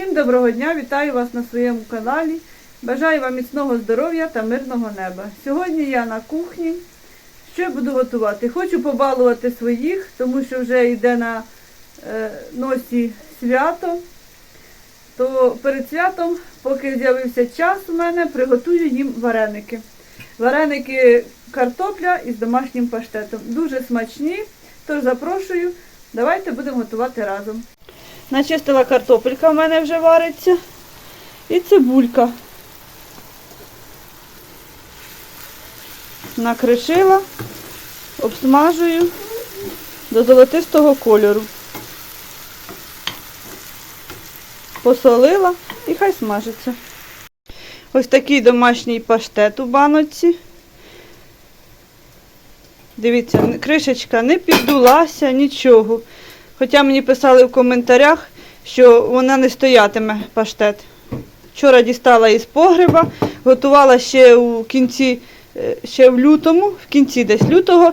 Всім доброго дня, вітаю вас на своєму каналі. Бажаю вам міцного здоров'я та мирного неба. Сьогодні я на кухні. Що я буду готувати? Хочу побалувати своїх, тому що вже йде на е, носі свято. То перед святом, поки з'явився час у мене, приготую їм вареники. Вареники картопля із домашнім паштетом. Дуже смачні, тож запрошую. Давайте будемо готувати разом. Начистила картопелька в мене вже вариться. І цибулька. Накришила, обсмажую до золотистого кольору. Посолила і хай смажиться. Ось такий домашній паштет у баночці. Дивіться, кришечка не піддулася, нічого. Хоча мені писали в коментарях, що вона не стоятиме паштет. Вчора дістала із погреба, готувала ще у кінці, е, ще в лютому, в кінці десь лютого.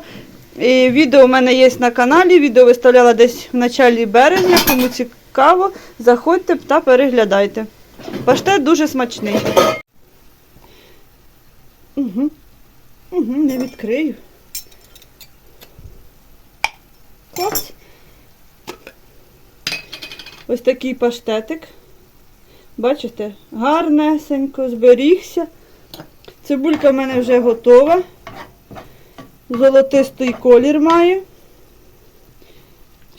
І відео у мене є на каналі, відео виставляла десь в началі березня, кому цікаво, заходьте та переглядайте. Паштет дуже смачний. Угу. Угу, не відкрию. Клас. Ось такий паштетик. Бачите, гарнесенько, зберігся. Цибулька в мене вже готова. Золотистий колір має.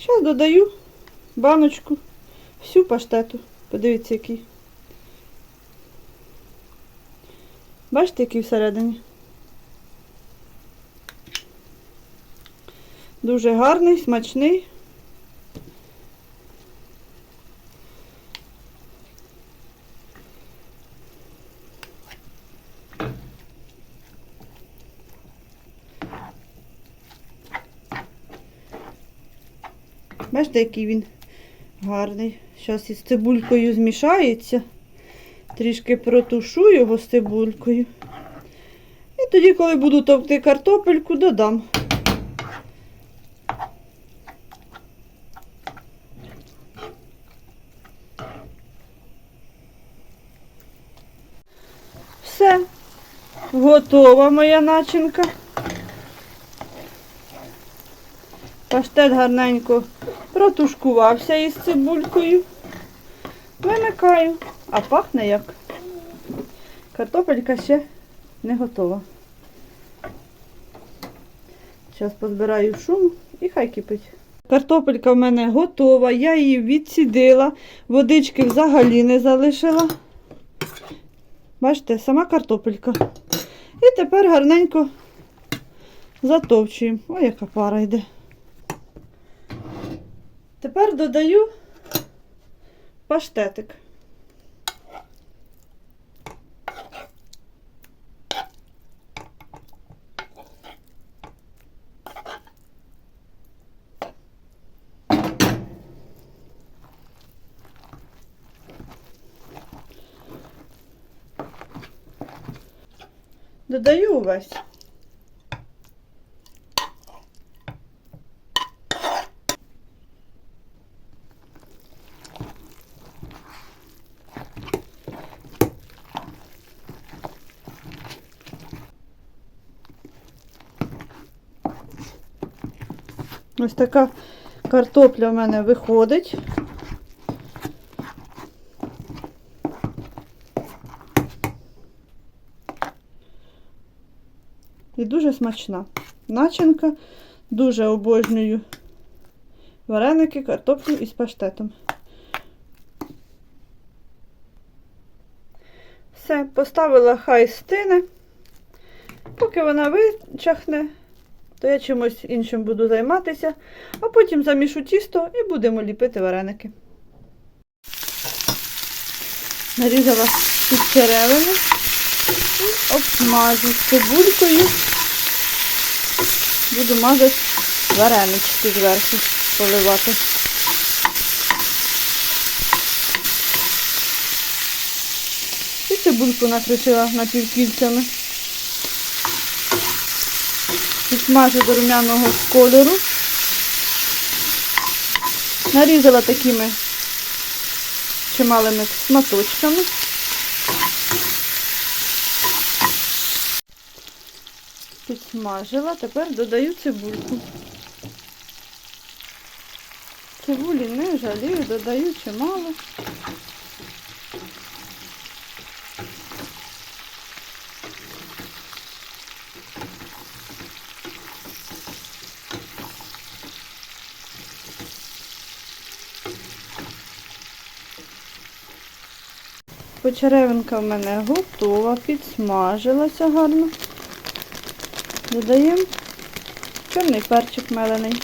Зараз додаю баночку всю паштету. Подивіться, який. Бачите, який всередині? Дуже гарний, смачний. Бачите, який він гарний. Зараз із цибулькою змішається. Трішки протушу його з цибулькою. І тоді, коли буду товкти картопельку, додам. Все. Готова моя начинка. Паштет гарненько протушкувався із цибулькою. Вимикаю, а пахне як. Картопелька ще не готова. Зараз позбираю шум і хай кипить. Картопелька в мене готова, я її відсідила, водички взагалі не залишила. Бачите, сама картопелька. І тепер гарненько затовчуємо. Ой, яка пара йде. Тепер додаю паштетик. Додаю увесь. Ось така картопля в мене виходить. І дуже смачна. Начинка. Дуже обожнюю вареники, картоплю із паштетом. Все, поставила хай стине. Поки вона вичахне, то я чимось іншим буду займатися, а потім замішу тісто і будемо ліпити вареники. Нарізала під черевину і обсмажу з цибулькою. Буду мазати варенички зверху поливати. І цибульку накришила напівкільцями. Підсмажу до румяного кольору. Нарізала такими чималими шматочками. Підсмажила, тепер додаю цибульку. Цибулі не жалію, додаю чимало. Почеревинка в мене готова, підсмажилася гарно. Додаємо чорний перчик мелений.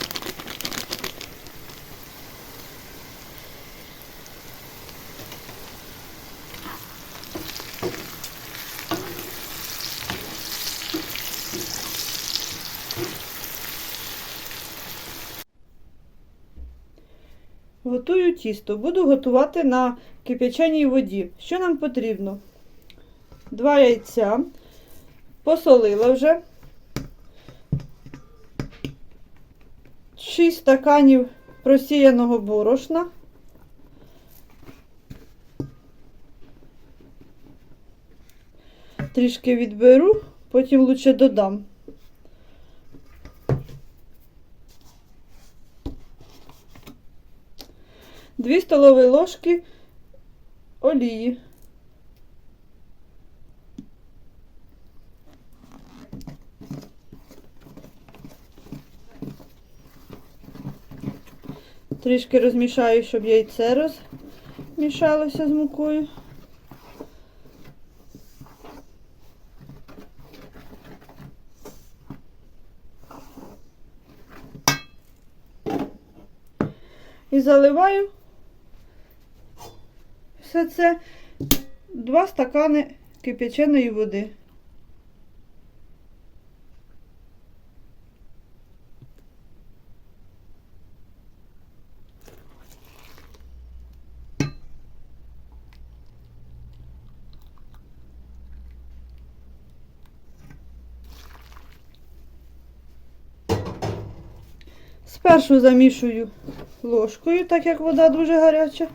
Тісто. Буду готувати на кип'яченій воді. Що нам потрібно? Два яйця. Посолила вже. 6 стаканів просіяного борошна. Трішки відберу, потім лучше додам. Дві столові ложки олії. Трішки розмішаю, щоб яйце розмішалося з мукою. І заливаю все це два стакани кип'яченої води. Спершу замішую ложкою, так як вода дуже гаряча.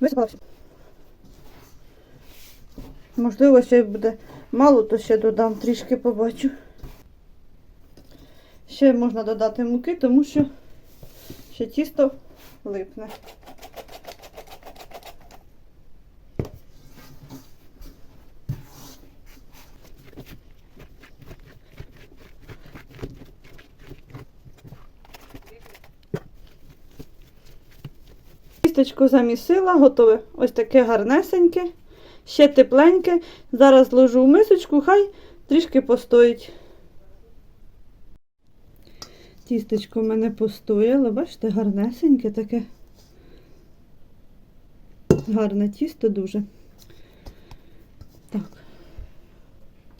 Висипала все. Можливо, ще буде мало, то ще додам, трішки побачу. Ще можна додати муки, тому що ще тісто липне. Тістечко замісила, готове ось таке гарнесеньке, ще тепленьке. Зараз ложу в мисочку, хай трішки постоїть. Тістечко в мене постояло, бачите, гарнесеньке таке. Гарне тісто дуже. Так.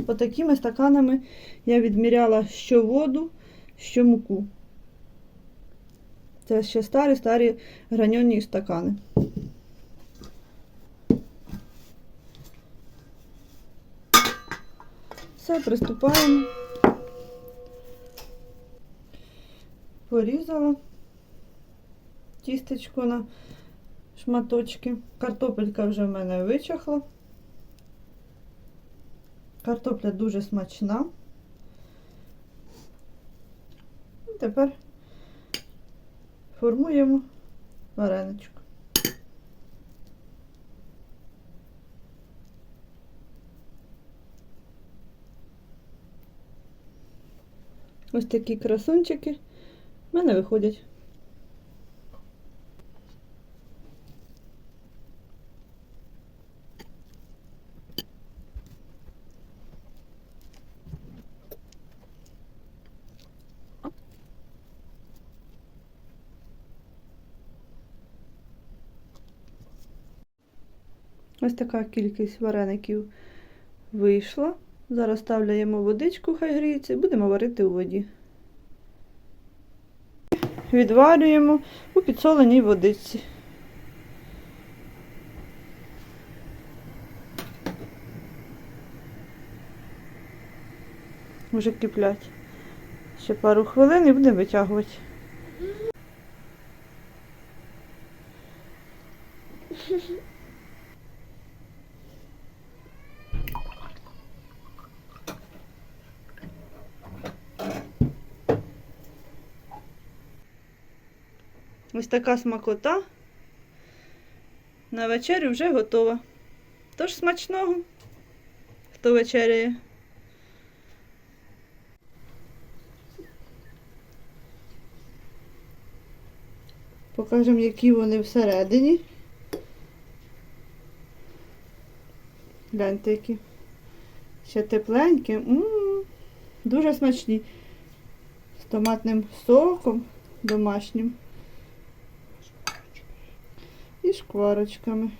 Отакими стаканами я відміряла що воду, що муку. Це ще старі-старі граньонні стакани. Все, приступаємо. Порізала тістечко на шматочки. Картопелька вже в мене вичахла. Картопля дуже смачна. І тепер формуємо вареничок. Ось такі красунчики в мене виходять. Ось така кількість вареників вийшла. Зараз ставляємо водичку, хай гріється, і будемо варити у воді. Відварюємо у підсоленій водичці. Вже киплять. Ще пару хвилин і будемо витягувати. Ось така смакота. На вечерю вже готова. Тож смачного, хто вечеряє. Покажемо, які вони всередині. Гляньте, які. Ще тепленькі. м Дуже смачні. З томатним соком домашнім. Шкварочками.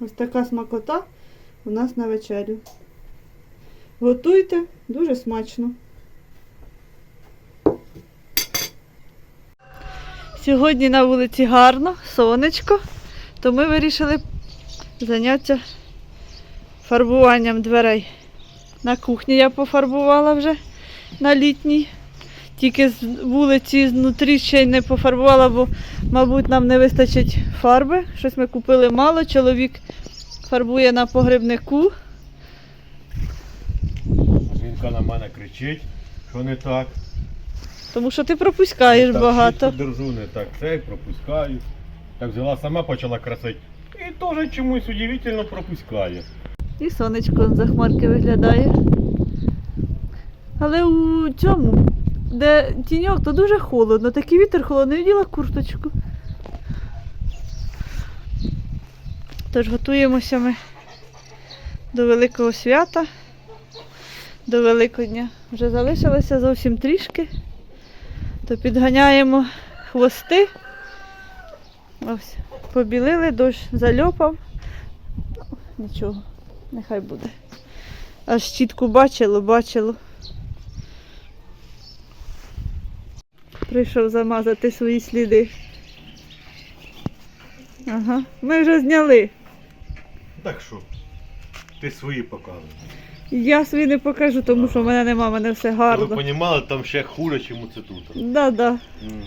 Ось така смакота у нас на вечерю. Готуйте, дуже смачно. Сьогодні на вулиці гарно, сонечко, то ми вирішили зайнятися фарбуванням дверей. На кухні я пофарбувала вже на літній. Тільки з вулиці знутрі ще й не пофарбувала, бо, мабуть, нам не вистачить фарби. Щось ми купили мало. Чоловік фарбує на погребнику. Жінка на мене кричить, що не так. Тому що ти пропускаєш так багато. держу, не так цей, пропускаю. Так взяла сама почала красити. І теж чомусь удивительно пропускає. І сонечко за хмарки виглядає. Але у цьому, де тіньок, то дуже холодно. Такий вітер холодний, вділа курточку. Тож готуємося ми до Великого свята, до Великодня. Вже залишилося зовсім трішки. То підганяємо хвости. Ось, побілили, дощ зальопав. Нічого. Нехай буде. Аж щітку бачило, бачило. Прийшов замазати свої сліди. Ага, ми вже зняли. Так що, ти свої показуй. Я свої не покажу, тому що в мене нема, в мене все Ви розуміли, там ще хуже, чому це тут. Да, да. Мгм.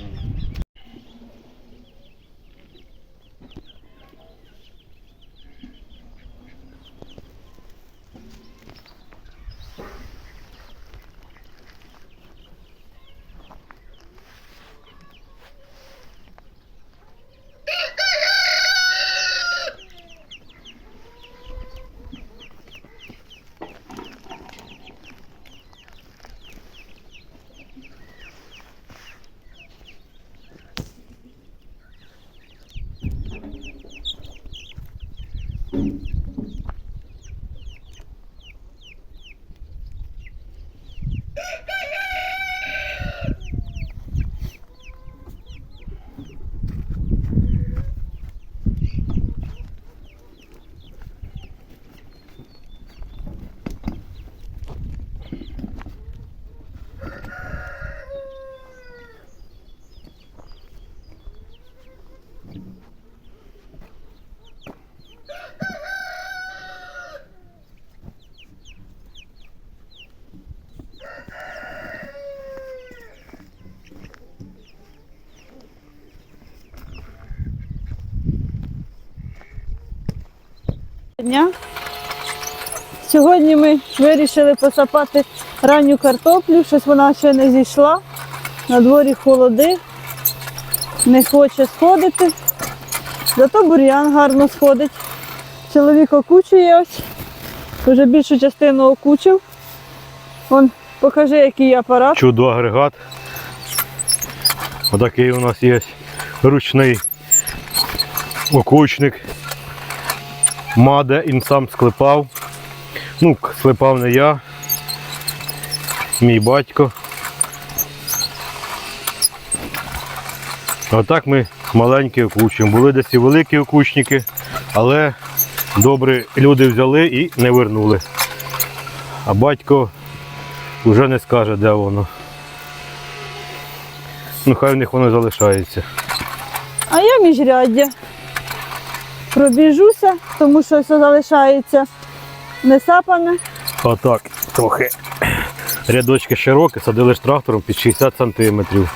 Дня. Сьогодні ми вирішили посапати ранню картоплю, щось вона ще не зійшла. На дворі холоди, не хоче сходити. Зато бур'ян гарно сходить. Чоловік окучує ось, вже більшу частину окучив. Вон, покажи, який апарат. Чудо агрегат. Отакий у нас є ручний окучник. Маде він сам склепав. Ну, склепав не я. мій батько. Отак ми маленькі окучимо. Були десь і великі окучники, але добрі люди взяли і не вернули. А батько вже не скаже, де воно. Ну хай в них воно залишається. А я міжряддя. Пробіжуся, тому що все залишається не сапане. Отак, трохи. Рядочки широкі, садили трактором під 60 сантиметрів.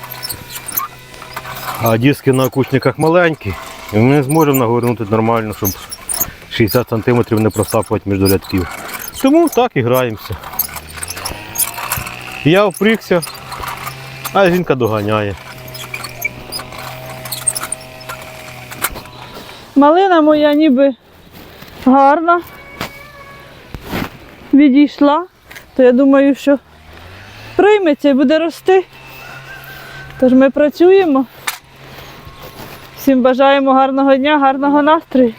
А диски на окучниках маленькі, і ми не зможемо нагорнути нормально, щоб 60 сантиметрів не просапувати між рядків. Тому так і граємося. Я впрігся, а жінка доганяє. Малина моя ніби гарна. Відійшла, то я думаю, що прийметься і буде рости. Тож ми працюємо. Всім бажаємо гарного дня, гарного настрою.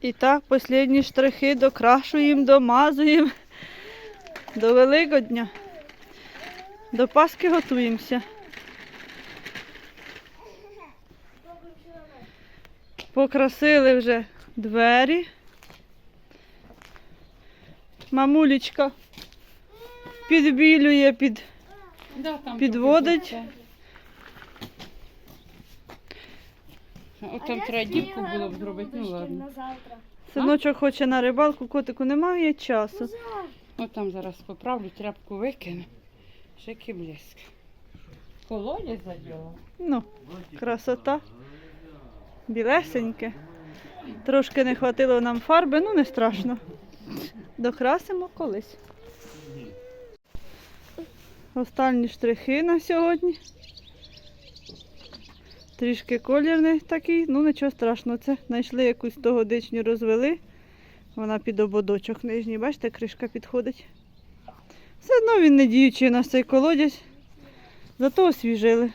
І так, останні штрихи докрашуємо, домазуємо. До Великодня. До Пасхи готуємося. Покрасили вже двері. Мамулечка підбілює, під... Да, там Підводить. От там треба дівку було б зробити, ну ладно. синочок хоче на рибалку, котику немає часу. От там зараз поправлю, тряпку викину. Шики блеск. Колодязь заділа. Ну, красота. Білесеньке. Трошки не хватило нам фарби, ну не страшно. Докрасимо колись. Останні штрихи на сьогодні. Трішки колірний такий, ну нічого страшного. Це знайшли якусь тогодичню, розвели. Вона під ободочок нижній. Бачите, кришка підходить. Все одно він не діючий у нас цей колодязь. Зато освіжили.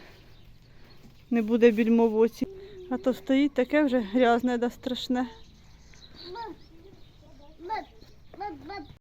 Не буде більмо в оці. А то стоїть таке вже грязне да страшне.